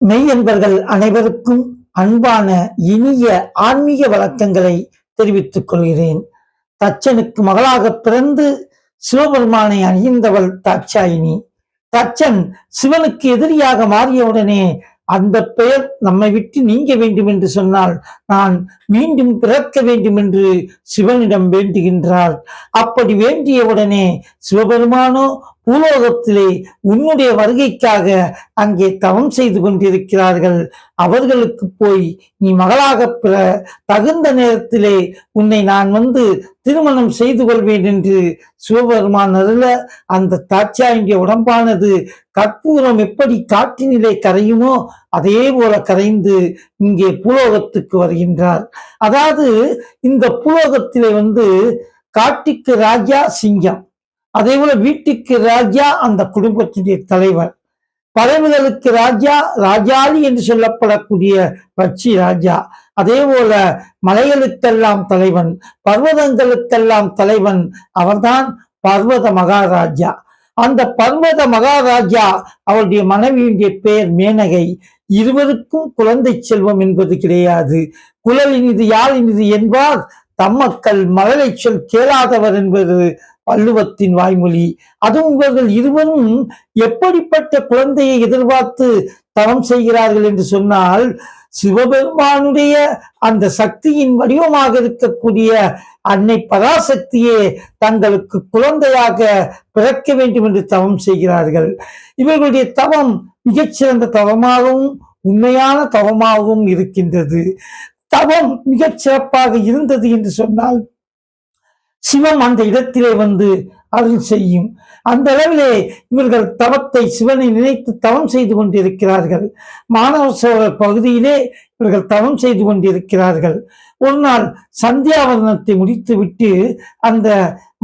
மெய் என்பர்கள் அனைவருக்கும் அன்பான இனிய ஆன்மீக வழக்கங்களை தெரிவித்துக் கொள்கிறேன். தச்சனுக்கு மகளாக பிறந்து சிவபெருமானை அணிந்தவள் தாட்சாயினி தச்சன் சிவனுக்கு எதிரியாக மாறியவுடனே அந்த பெயர் நம்மை விட்டு நீங்க வேண்டும் என்று சொன்னால் நான் மீண்டும் பிறக்க வேண்டும் என்று சிவனிடம் வேண்டுகின்றார் அப்படி வேண்டியவுடனே சிவபெருமானோ பூலோகத்திலே உன்னுடைய வருகைக்காக அங்கே தவம் செய்து கொண்டிருக்கிறார்கள். அவர்களுக்கு போய் நீ மகளாக பிற தகுந்த நேரத்திலே உன்னை நான் வந்து திருமணம் செய்து கொள்வேன் என்று சிவபெருமான் அருள அந்த தாட்சாயினுடைய உடம்பானது கற்பூரம் எப்படி காற்றினிலே கரையுமோ அதே போல கரைந்து இங்கே பூலோகத்துக்கு வருகின்றார். அதாவது இந்த பூலோகத்திலே வந்து காட்டிக்கு ராஜா சிங்கம். அதே போல வீட்டுக்கு ராஜா அந்த குடும்பத்தினுடைய தலைவர். பறவைகளுக்கு ராஜா ராஜாளி என்று சொல்லப்படக்கூடிய பட்சி ராஜா. அதே போல மலைகளுக்கெல்லாம் தலைவன் பர்வதங்களுக்கெல்லாம் தலைவன் அவர்தான் பர்வத மகாராஜா. அந்த பர்வத மகாராஜா அவருடைய மனைவியுடைய பெயர் மேனகை. இருவருக்கும் குழந்தை செல்வம் என்பது கிடையாது. குழலினிது யாழினிது என்பார் தம்மக்கள் மழலை சொல் கேளாதவர் என்பது வள்ளுவத்தின் வாய்மொழி. அதுவும் இவர்கள் இருவரும் எப்படிப்பட்ட குழந்தையை எதிர்பார்த்து தவம் செய்கிறார்கள் என்று சொன்னால் சிவபெருமானுடைய அந்த சக்தியின் வடிவமாக இருக்கக்கூடிய அன்னை பராசக்தியே தங்களுக்கு குழந்தையாக பிறக்க வேண்டும் என்று தவம் செய்கிறார்கள். இவர்களுடைய தவம் மிகச்சிறந்த தவமாகவும் உண்மையான தவமாகவும் இருக்கின்றது. தவம் மிகச் சிறப்பாக இருந்தது என்று சொன்னால் சிவம் அந்த இடத்திலே வந்து அருள் செய்யும். அந்த அளவிலே இவர்கள் தவத்தை சிவனை நினைத்து தவம் செய்து கொண்டிருக்கிறார்கள். மாணவ சோழர் பகுதியிலே இவர்கள் தவம் செய்து கொண்டிருக்கிறார்கள். ஒரு நாள் சந்தியாவதனத்தை முடித்துவிட்டு அந்த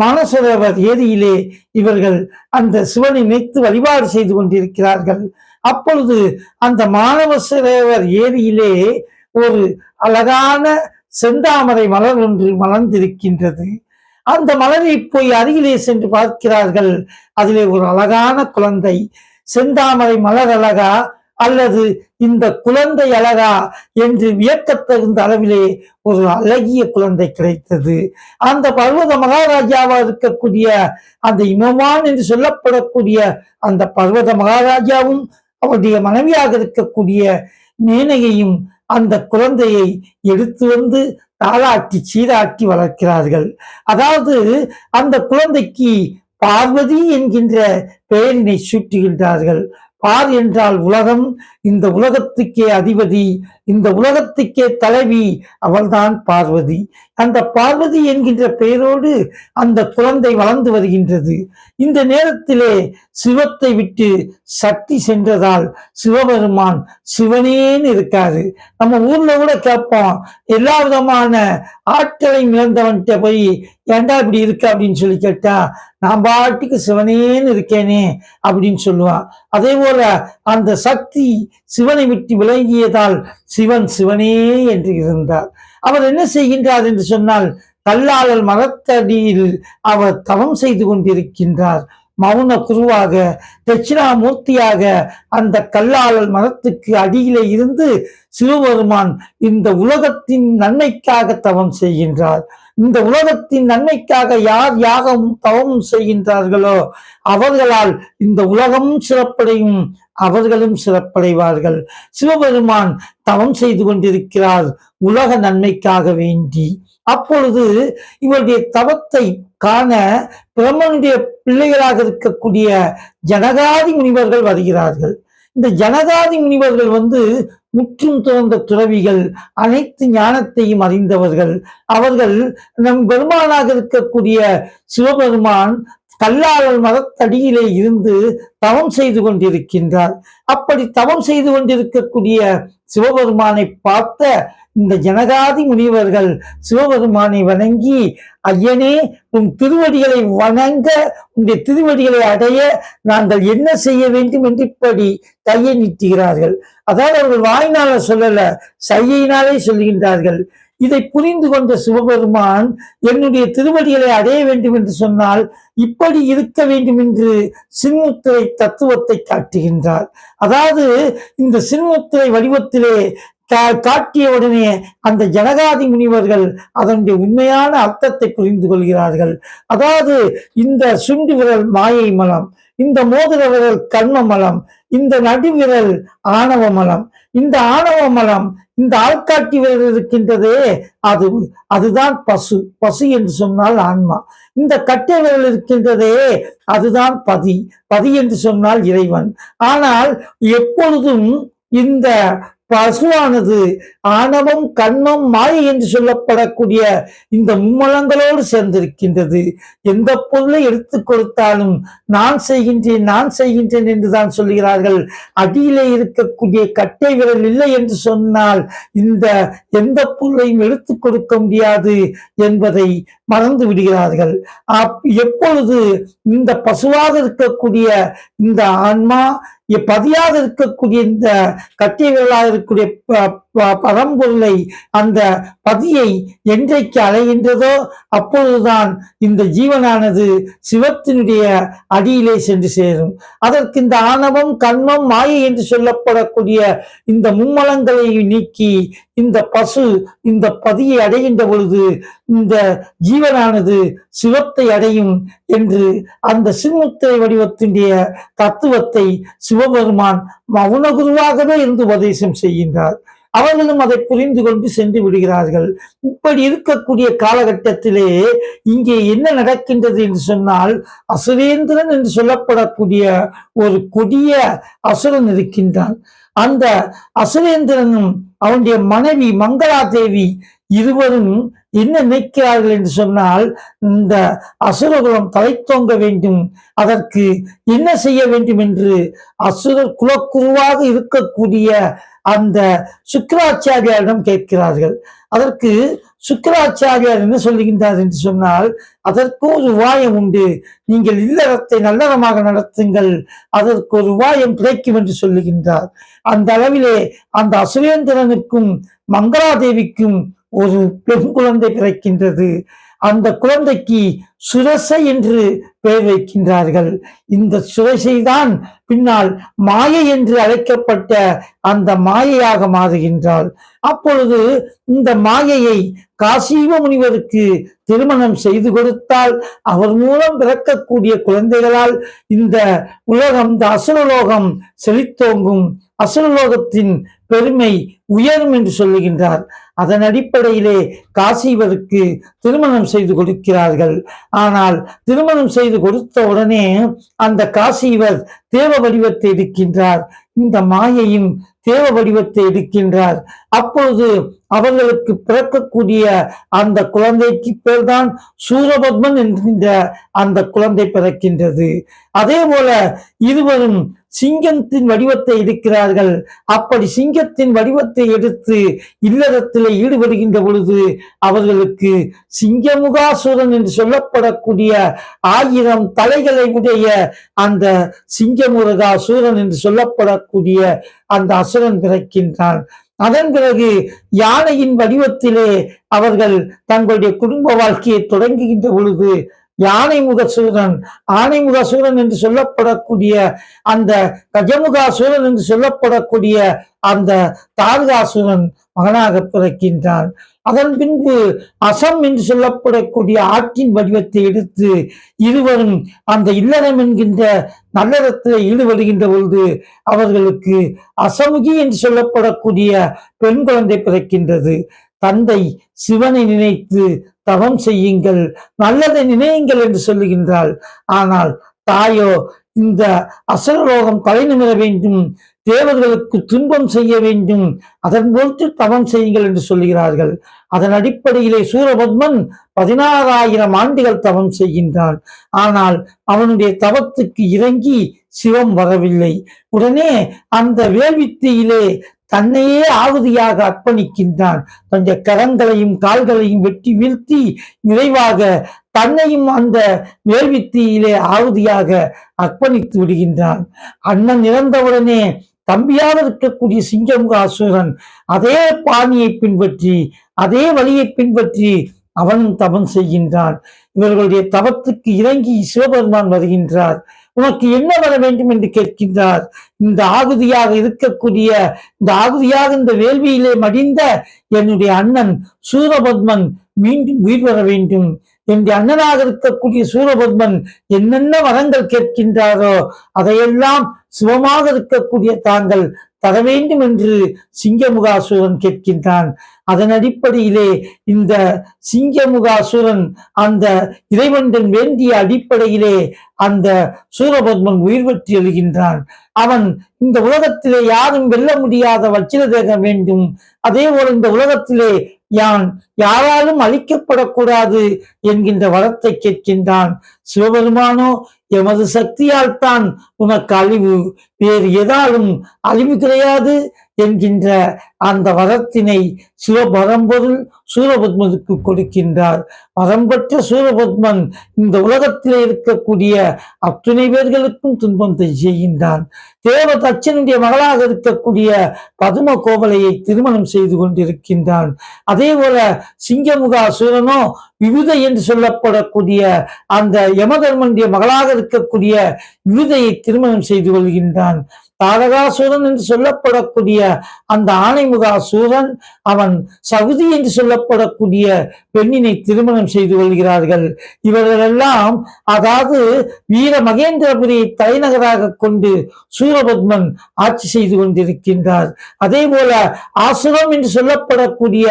மானசரவர் ஏரியிலே இவர்கள் அந்த சிவனை நினைத்து வழிபாடு செய்து கொண்டிருக்கிறார்கள். அப்பொழுது அந்த மாணவசரவர் ஏரியிலே ஒரு அழகான செந்தாமரை மலர் ஒன்று மலர்ந்திருக்கின்றது. அந்த மலரை போய் அருகிலே சென்று பார்க்கிறார்கள். அதிலே ஒரு அழகான குழந்தை. செந்தாமரை மலர் அழகா அல்லது இந்த குழந்தை அழகா என்று வியக்கத்தகுந்த அளவிலே ஒரு அழகிய குழந்தை கிடைத்தது. அந்த பர்வத மகாராஜாவா இருக்கக்கூடிய அந்த இமமான் என்று சொல்லப்படக்கூடிய அந்த பர்வத மகாராஜாவும் அவருடைய மனைவியாக இருக்கக்கூடிய மேனகையும் அந்த குழந்தையை எடுத்து வந்து தாளாட்டி சீராட்டி வளர்க்கிறார்கள். அதாவது அந்த குழந்தைக்கு பார்வதி என்கின்ற பெயரினை சூட்டுகின்றார்கள். பார் என்றால் உலகம். இந்த உலகத்துக்கே அதிபதி இந்த உலகத்துக்கே தலைவி அவள்தான் பார்வதி. அந்த பார்வதி என்கின்ற பெயரோடு அந்த குழந்தை வளர்ந்து வருகின்றது. இந்த நேரத்திலே சிவத்தை விட்டு சக்தி சென்றதால் சிவபெருமான் சிவனேன்னு இருக்காரு. நம்ம ஊர்ல கூட கேட்போம் எல்லா விதமான ஆற்றலை இழந்தவன்கிட்ட போய் ஏன்டா இப்படி இருக்க? அப்படின்னு சொல்லி கேட்டா நான் பாட்டுக்கு சிவனேன்னு இருக்கேனே அப்படின்னு சொல்லுவான் அதே போல அந்த சக்தி சிவனை விட்டு விளங்கியதால் சிவன் சிவனே என்று இருந்தார். அவர் என்ன செய்கின்றார் என்று சொன்னால் கல்லாளல் மரத்தடியில் அவர் தவம் செய்து கொண்டிருக்கின்றார். மௌன குருவாக தட்சிணாமூர்த்தியாக அந்த கல்லாளல் மரத்துக்கு அடியிலே இருந்து சிவபெருமான் இந்த உலகத்தின் நன்மைக்காக தவம் செய்கின்றார். இந்த உலகத்தின் நன்மைக்காக யார் யாகம் தவம் செய்கின்றார்களோ அவர்களால் இந்த உலகமும் சிறப்படையும் அவர்களும் சிறப்படைவார்கள். சிவபெருமான் தவம் செய்து கொண்டிருக்கிறார் உலக நன்மைக்காக வேண்டி. அப்பொழுது இவருடைய தவத்தை காண பிரம்மனுடைய பிள்ளைகளாக இருக்கக்கூடிய ஜனகாதி முனிவர்கள் வருகிறார்கள். இந்த ஜனகாதி முனிவர்கள் வந்து முற்றும் துறந்த துறவிகள் அனைத்து ஞானத்தையும் அறிந்தவர்கள். அவர்கள் நம் பெருமானாக இருக்கக்கூடிய சிவபெருமான் கல்லாளல் மரத்தடியிலே இருந்து தவம் செய்து கொண்டிருக்கின்றார். அப்படி தவம் செய்து கொண்டிருக்கக்கூடிய சிவபெருமானை பார்த்த இந்த ஜனகாதி முனிவர்கள் சிவபெருமானை வணங்கி ஐயனே உன் திருவடிகளை வணங்க உன்னுடைய திருவடிகளை அடைய நாங்கள் என்ன செய்ய வேண்டும்? என்று இப்படி கையை நீட்டுகிறார்கள். அதாவது அவர்கள் வாய்னால சொல்லல சையினாலே சொல்லுகின்றார்கள் இதை புரிந்து கொண்ட சிவபெருமான் என்னுடைய திருவடிகளை அடைய வேண்டும் என்று சொன்னால் இப்படி இருக்க வேண்டும் என்று சின்முத்திரை தத்துவத்தை காட்டுகின்றார். அதாவது இந்த சின்முத்திரை வடிவத்திலே கா- காட்டிய உடனே அந்த ஜனகாதி முனிவர்கள் அதனுடைய உண்மையான அர்த்தத்தை புரிந்து கொள்கிறார்கள். அதாவது இந்த சுண்டு விரல் மாயை மலம் இந்த மோதிர விரல் கர்ம மலம் இந்த நடுவிரல் ஆணவ மலம். இந்த ஆணவ மலம் இந்த ஆள்காட்டி விரல் இருக்கின்றதே அது அதுதான் பசு. பசு என்று சொன்னால் ஆன்மா. இந்த கட்டை விரல் இருக்கின்றதே அதுதான் பதி. பதி என்று சொன்னால் இறைவன். ஆனால் எப்பொழுதும் இந்த பசுவானது ஆணவம் கண்மம் மாயை என்று சொல்லப்படக்கூடிய இந்த மும்மலங்களோடு சேர்ந்திருக்கின்றது. எந்த பொருளை எடுத்து கொடுத்தாலும் நான் செய்கின்றேன் நான் செய்கின்றேன் என்றுதான் சொல்கிறார்கள் அடியிலே இருக்கக்கூடிய கட்டை விரல் இல்லை என்று சொன்னால் இந்த எந்த பொருளையும் எடுத்து கொடுக்க முடியாது என்பதை மறந்து விடுகிறார்கள். அப்- எப்பொழுது இந்த பசுவாக இருக்கக்கூடிய இந்த ஆன்மா இ- இருக்கக்கூடிய இந்த கட்டை விரலாக இருக்கக்கூடிய ப- பரம்பொருளை அந்த பதியை என்றைக்கு அலைகின்றதோ அப்பொழுதுதான் இந்த ஜீவனானது சிவத்தினுடைய அடியிலே சென்று சேரும். அதற்கு இந்த ஆணவம் கண்மம் மாயை என்று சொல்லப்படக்கூடிய இந்த மும்மலங்களை நீக்கி இந்த பசு இந்த பதியை அடைகின்ற பொழுது இந்த ஜீவனானது சிவத்தை அடையும் என்று அந்த சின்முத்திரை வடிவத்தினுடைய தத்துவத்தை சிவபெருமான் மௌனகுருவாகவே இருந்து உபதேசம் செய்கின்றார். அவர்களும் அதை புரிந்து கொண்டு சென்று விடுகிறார்கள். இப்படி இருக்கக்கூடிய காலகட்டத்திலே இங்கே என்ன நடக்கின்றது என்று சொன்னால் அசுரேந்திரன் என்று சொல்லப்படக்கூடிய ஒரு கொடிய அசுரன் இருக்கின்றான். அந்த அசுரேந்திரனும் அவனுடைய மனைவி மங்களா தேவி இருவரும் என்ன நினைக்கிறார்கள் என்று சொன்னால் இந்த அசுரகுலம் தலைத்தோங்க வேண்டும். அதற்கு என்ன செய்ய வேண்டும் என்று அசுரர் குலக்குருவாக இருக்கக்கூடிய அந்த சுக்கராச்சாரியாரிடம் கேட்கிறார்கள். அதற்கு சுக்கராச்சாரியார் என்ன சொல்லுகின்றார் என்று சொன்னால் அதற்கு ஒரு உபாயம் உண்டு. நீங்கள் இல்லறத்தை நல்லறமாக நடத்துங்கள். அதற்கு ஒரு உபாயம் கிடைக்கும் என்று சொல்லுகின்றார். அந்த அளவிலே அந்த அசுரேந்திரனுக்கும் மங்களாதேவிக்கும் ஒரு பெண் குழந்தை பிறக்கின்றது. அந்த குழந்தைக்கு சுரசை என்று பெயர் வைக்கின்றார்கள். இந்த சுரசைதான் பின்னால் மாயை என்று அழைக்கப்பட்ட அந்த மாயையாக மாறுகின்றாள். அப்பொழுது இந்த மாயையை காசீவ முனிவருக்கு திருமணம் செய்து கொடுத்தால் அவர் மூலம் பிறக்கக்கூடிய குழந்தைகளால் இந்த உலகம் இந்த அசுரலோகம் செழித்தோங்கும். அசுரலோகத்தின் பெருமை உயரும் என்று சொல்லுகின்றார். அதன் அடிப்படையிலே காசிவருக்கு திருமணம் செய்து கொடுக்கிறார்கள். ஆனால் திருமணம் செய்து கொடுத்த உடனே அந்த காசிவர் தேவ வடிவத்தை எடுக்கின்றார். இந்த மாயையும் தேவ வடிவத்தை எடுக்கின்றார். அப்பொழுது அவர்களுக்கு பிறக்கக்கூடிய அந்த குழந்தைக்கு பேர்தான் சூரபத்மன் என்கின்ற அந்த குழந்தை பிறக்கின்றது. அதே போல இருவரும் சிங்கத்தின் வடிவத்தை எடுக்கிறார்கள். அப்படி சிங்கத்தின் வடிவத்தை எடுத்து இல்லறத்தில் ஈடுபடுகின்ற பொழுது அவர்களுக்கு சிங்கமுகாசுரன் என்று சொல்லப்படக்கூடிய ஆயிரம் தலைகளை உடைய அந்த சிங்கமுருகா சூரன் என்று சொல்லப்படக்கூடிய அந்த அசுரன் பிறக்கின்றான். அதன் பிறகு யானையின் வடிவத்திலே அவர்கள் தங்களுடைய குடும்ப வாழ்க்கையை தொடங்குகின்ற பொழுது யானை முகசூரன் ஆனைமுகசூரன் என்று சொல்லப்படக்கூடிய அந்த கஜமுகாசூரன் என்று சொல்லப்படக்கூடிய அந்த தாரகாசுரன் மகனாக பிறக்கின்றான். அதன் பின்பு அசம் என்று சொல்லப்படக்கூடிய ஆற்றின் வடிவத்தை எடுத்து இருவரும் அந்த இல்லறம் என்கின்ற நல்லறத்தில் ஈடுபடுகின்ற பொழுது அவர்களுக்கு அசமுகி என்று சொல்லப்படக்கூடிய பெண் குழந்தை பிறக்கின்றது. தந்தை சிவனை நினைத்து தவம் செய்யுங்கள் நல்லதை நினையுங்கள் என்று சொல்லுகின்றாள். ஆனால் தாயோ இந்த அசுரலோகம் தலை நிமிர வேண்டும் தேவர்களுக்கு துன்பம் செய்ய வேண்டும். அதன் பொறுத்து தவம் செய்யுங்கள் என்று சொல்லுகிறார்கள். அதன் அடிப்படையிலே சூரபத்மன் பதினாறாயிரம் ஆண்டுகள் தவம் செய்கின்றான். ஆனால் அவனுடைய தவத்துக்கு இறங்கி சிவம் வரவில்லை. உடனே அந்த வேள்வித்தியிலே தன்னையே ஆகுதியாக அர்ப்பணிக்கின்றான். தன்னுடைய கரங்களையும் கால்களையும் வெட்டி வீழ்த்தி நிறைவாக தன்னையும் அந்த வேள்வித்தியிலே ஆகுதியாக அர்ப்பணித்து விடுகின்றான். அண்ணன் இறந்தவுடனே தம்பியாக இருக்கக்கூடிய சிங்கமுகாசுரன் அதே பாணியை பின்பற்றி அதே வழியை பின்பற்றி அவனும் தவம் செய்கின்றான். இவர்களுடைய தவத்துக்கு இறங்கி சிவபெருமான் வருகின்றார். உனக்கு என்ன வர வேண்டும் என்று கேட்கின்றார். இந்த ஆகுதியாக இருக்கக்கூடிய இந்த ஆகுதியாக இந்த வேள்வியிலே மடிந்த என்னுடைய அண்ணன் சூரபத்மன் மீண்டும் உயிர் வர வேண்டும். என்னுடைய அண்ணனாக இருக்கக்கூடிய சூரபத்மன் என்னென்ன வரங்கள் கேட்கின்றாரோ அதையெல்லாம் சிவமாக இருக்கக்கூடிய தாங்கள் தர வேண்டும் என்று சிங்கமுகாசுரன் கேட்கின்றான். அதன் அடிப்படையிலே இந்த சிங்கமுகாசுரன் அந்த இறைவன் வேண்டிய அடிப்படையிலே அந்த சூரபத்மன் உயிர் பெற்று எழுகின்றான் அவன் இந்த உலகத்திலே யாரும் வெல்ல முடியாத வச்சிர வேண்டும். அதே போல இந்த உலகத்திலே யான் யாராலும் அழிக்கப்படக்கூடாது என்கின்ற வரத்தை கேட்கின்றான். சிவபெருமானோ எமது சக்தியால் தான் உனக்கு அழிவு. வேறு எதாலும் அழிவு கிடையாது. என்கின்ற அந்த வரத்தினை சிவபரம்பொருள் சூரபத்மனுக்கு கொடுக்கின்றார். வரம்பற்ற சூரபத்மன் இந்த உலகத்திலே இருக்கக்கூடிய அத்துணை பேர்களுக்கும் துன்பம் செய்கின்றான். தேவ தச்சனுடைய மகளாக இருக்கக்கூடிய பதும கோவலையை திருமணம் செய்து கொண்டிருக்கின்றான். அதே போல சிங்கமுகாசுரனோ விவிதை என்று சொல்லப்படக்கூடிய அந்த யமதர்மனுடைய மகளாக இருக்கக்கூடிய விவிதையை திருமணம் செய்து கொள்கின்றான். தாரகாசூரன் என்று சொல்லப்படக்கூடிய அந்த ஆணைமுகாசூரன் அவன் சகுதி என்று சொல்லப்படக்கூடிய பெண்ணினை திருமணம் செய்து கொள்கிறார்கள். இவர்களெல்லாம் அதாவது வீர மகேந்திரபுரியை தலைநகராக கொண்டு சூரபத்மன் ஆட்சி செய்து கொண்டிருக்கின்றார். அதே போல ஆசுரம் என்று சொல்லப்படக்கூடிய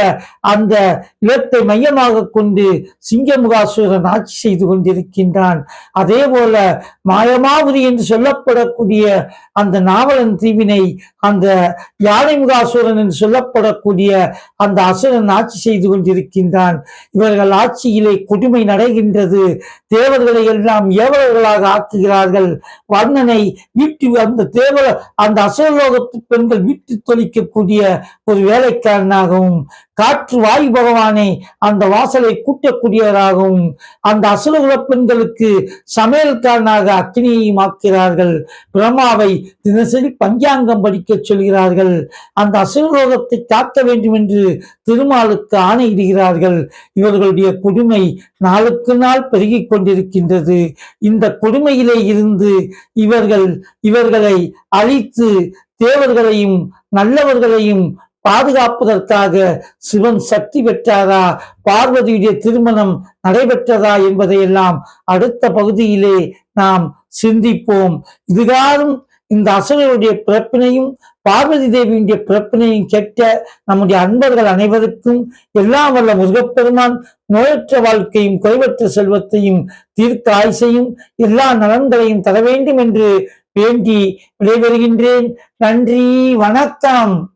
அந்த இடத்தை மையமாக கொண்டு சிங்கமுகாசுரன் ஆட்சி செய்து கொண்டிருக்கின்றான். அதே போல மாயமாபுரி என்று சொல்லப்படக்கூடிய அந்த நாவலன் தீவினை அந்த யானை முகாசுரன் என்று சொல்லப்படக்கூடிய அந்த அசுரன் ஆட்சி செய்து கொண்டிருக்கின்றான். இவர்கள் ஆட்சியிலே கொடுமை நடைகின்றது. தேவர்களை எல்லாம் ஏவலர்களாக ஆக்குகிறார்கள். வர்ணனை வீட்டு அந்த தேவ அந்த அசுரலோகத்து பெண்கள் வீட்டு தொழிக்கக்கூடிய ஒரு வேலைக்காரனாகவும் காற்று வாயு பகவானை அந்த வாசலை கூட்டக்கூடியவராகவும் அந்த அசுரகுல பெண்களுக்கு சமையல்காரனாக அக்னியையும் ஆக்கிறார்கள் பிரம்மாவை தினசரி பஞ்சாங்கம் படிக்க சொல்கிறார்கள். அந்த அசுரலோகத்தை காக்க வேண்டும் என்று திருமாலுக்கு ஆணையிடுகிறார்கள். இவர்களுடைய கொடுமை நாளுக்கு நாள் பெருகிக் கொண்டிருக்கின்றது. இந்த கொடுமையிலே இருந்து இவர்கள் இவர்களை அழித்து தேவர்களையும் நல்லவர்களையும் பாதுகாப்பதற்காக சிவன் சக்தி பெற்றாரா? பார்வதியுடைய திருமணம் நடைபெற்றதா என்பதையெல்லாம் அடுத்த பகுதியிலே நாம் சிந்திப்போம். இதுகாரும் இந்த அசுரருடைய பிறப்பினையும் பார்வதி தேவியுடைய பிறப்பினையும் கேட்ட நம்முடைய அன்பர்கள் அனைவருக்கும் எல்லாம் வல்ல முருகப்பெருமான் நோயற்ற வாழ்க்கையும் குறைவற்ற செல்வத்தையும் தீர்க்க ஆய்சையும் எல்லா நலன்களையும் தர வேண்டும் என்று வேண்டி விடைபெறுகின்றேன். நன்றி வணக்கம்.